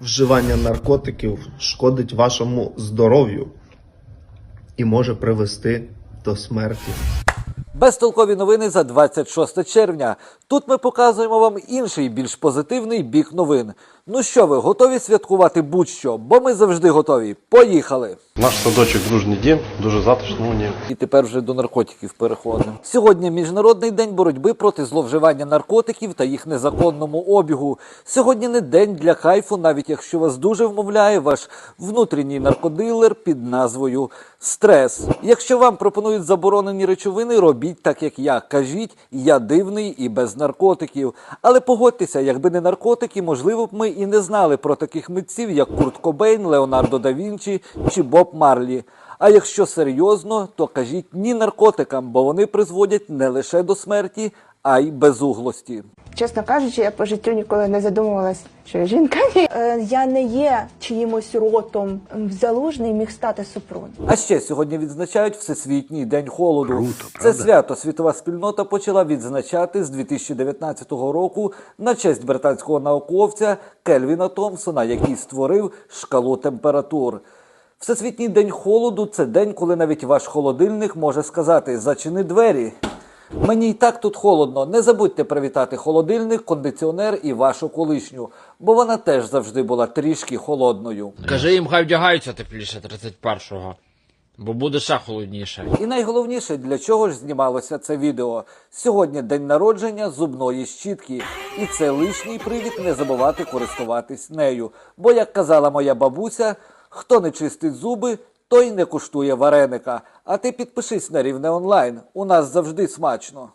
Вживання наркотиків шкодить вашому здоров'ю і може привести до смерті. Безтолкові новини за 26 червня. Тут ми показуємо вам інший, більш позитивний бік новин. Ну що ви, готові святкувати будь-що? Бо ми завжди готові. Поїхали! Наш садочок дружній дім, дуже затишно у ній. І тепер вже до наркотиків переходимо. Сьогодні міжнародний день боротьби проти зловживання наркотиків та їх незаконному обігу. Сьогодні не день для кайфу, навіть якщо вас дуже вмовляє ваш внутрішній наркодилер під назвою стрес. Якщо вам пропонують заборонені речовини, робіть так, як я. Кажіть, я дивний і без наркотиків. Але погодьтеся, якби не наркотики, можливо б ми і не знали про таких митців, як Курт Кобейн, Леонардо да Вінчі чи Боб Марлі. А якщо серйозно, то кажіть ні наркотикам, бо вони призводять не лише до смерті, а й безуглості. Чесно кажучи, я по життю ніколи не задумувалась, що я жінка. Е, Я не є чиїмось ротом. Залужний міг стати Супрун. А ще сьогодні відзначають Всесвітній день холоду. Це свято світова спільнота почала відзначати з 2019 року на честь британського науковця Кельвіна Томпсона, який створив шкалу температур. Всесвітній день холоду це день, коли навіть ваш холодильник може сказати Зачини двері. Мені й так тут холодно. Не забудьте привітати холодильник, кондиціонер і вашу колишню, бо вона теж завжди була трішки холодною. Кажи їм, хай вдягаються тепліше 31-го, бо буде ще холодніше. І найголовніше, для чого ж знімалося це відео. Сьогодні день народження зубної щітки, і це лишній привід не забувати користуватись нею. Бо, як казала моя бабуся, хто не чистить зуби, той не куштує вареника. А ти підпишись на рівне онлайн. У нас завжди смачно.